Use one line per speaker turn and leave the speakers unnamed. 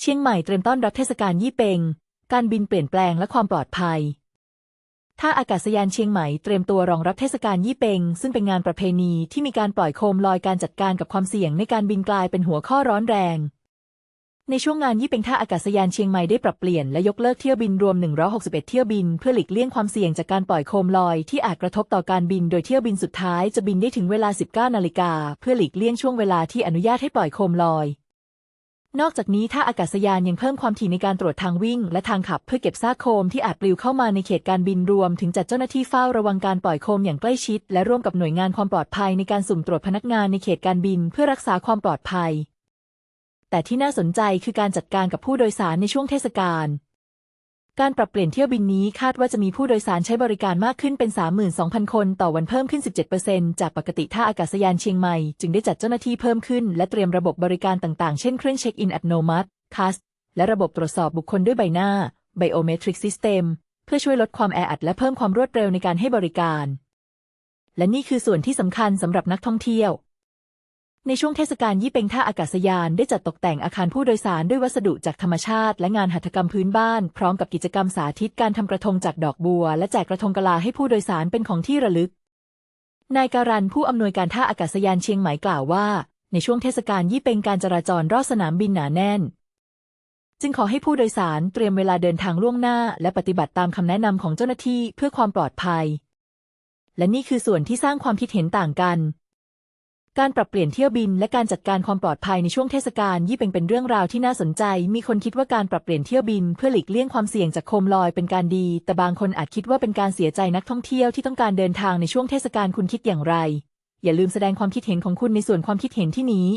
เชียงใหม่เตรียมต้อนรับเทศกาลยี่เปง การบินเปลี่ยนแปลงและความปลอดภัย ท่าอากาศยานเชียงใหม่เตรียมตัวรองรับเทศกาลยี่เปง ซึ่งเป็นงานประเพณีที่มีการปล่อยโคมลอยการจัดการกับความเสี่ยงในการบินกลายเป็นหัวข้อร้อนแรง ในช่วงงานยี่เปงท่าอากาศยานเชียงใหม่ได้ปรับเปลี่ยนและยกเลิกเที่ยวบินรวม 161 เที่ยวบิน เพื่อหลีกเลี่ยงความเสี่ยงจากการปล่อยโคมลอยที่อาจกระทบต่อการบิน โดยเที่ยวบินสุดท้ายจะบินได้ถึงเวลา 19นาฬิกาเพื่อหลีกเลี่ยงช่วงเวลาที่อนุญาตให้ปล่อยโคมลอย นอกจากนี้ท่าอากาศยานยังเพิ่มความถี่ในการตรวจทางวิ่ง และทางขับเพื่อเก็บซากโคมที่อาจปลิวเข้ามาในเขตการบินรวม ถึงจัดเจ้าหน้าที่เฝ้าระวังการปล่อยโคมอย่างใกล้ชิด และร่วมกับหน่วยงานความปลอดภัยในการสุ่มตรวจพนักงานในเขตการบินเพื่อรักษาความปลอดภัย แต่ที่น่าสนใจคือการจัดการกับผู้โดยสารในช่วงเทศกาล การปรับเปลี่ยนเที่ยวบินนี้คาดว่าจะมีผู้โดยสารใช้บริการมากขึ้นเป็น 32,000 คนต่อวันเพิ่มขึ้น 17%จากปกติท่าอากาศยานเชียงใหม่ จึงได้จัดเจ้าหน้าที่เพิ่มขึ้น และเตรียมระบบบริการต่างๆ เช่นเครื่องเช็คอินอัตโนมัติคัสและระบบตรวจสอบบุคคลด้วยใบหน้า Biometric System เพื่อช่วยลดความแออัดและเพิ่มความรวดเร็วในการให้บริการ และนี่คือส่วนที่สำคัญสำหรับนักท่องเที่ยว ในช่วงเทศกาลยี่เป็งท่าอากาศยานได้จัดตกแต่งอาคารผู้โดยสารด้วยวัสดุจากธรรมชาติ และงานหัตถกรรมพื้นบ้าน พร้อมกับกิจกรรมสาธิตการทำกระทงจากดอกบัว และแจกกระทงกะลาให้ผู้โดยสารเป็นของที่ระลึก นายการันผู้อำนวยการท่าอากาศยานเชียงใหม่กล่าวว่า ในช่วงเทศกาลยี่เป็งการจราจรรอบสนามบินหนาแน่น จึงขอให้ผู้โดยสารเตรียมเวลาเดินทางล่วงหน้า และปฏิบัติตามคำแนะนำของเจ้าหน้าที่เพื่อความปลอดภัย และนี่คือส่วนที่สร้างความคิดเห็นต่างกัน การปรับเปลี่ยนเที่ยวบินและการจัดการความปลอดภัยในช่วงเทศกาลยี่เป็งเป็นเรื่องราวที่น่าสนใจ มีคนคิดว่าการปรับเปลี่ยนเที่ยวบินเพื่อหลีกเลี่ยงความเสี่ยงจากโคมลอยเป็นการดี แต่บางคนอาจคิดว่าเป็นการเสียใจนักท่องเที่ยวที่ต้องการเดินทางในช่วงเทศกาลคุณคิดอย่างไร อย่าลืมแสดงความคิดเห็นของคุณในส่วนความคิดเห็นที่นี้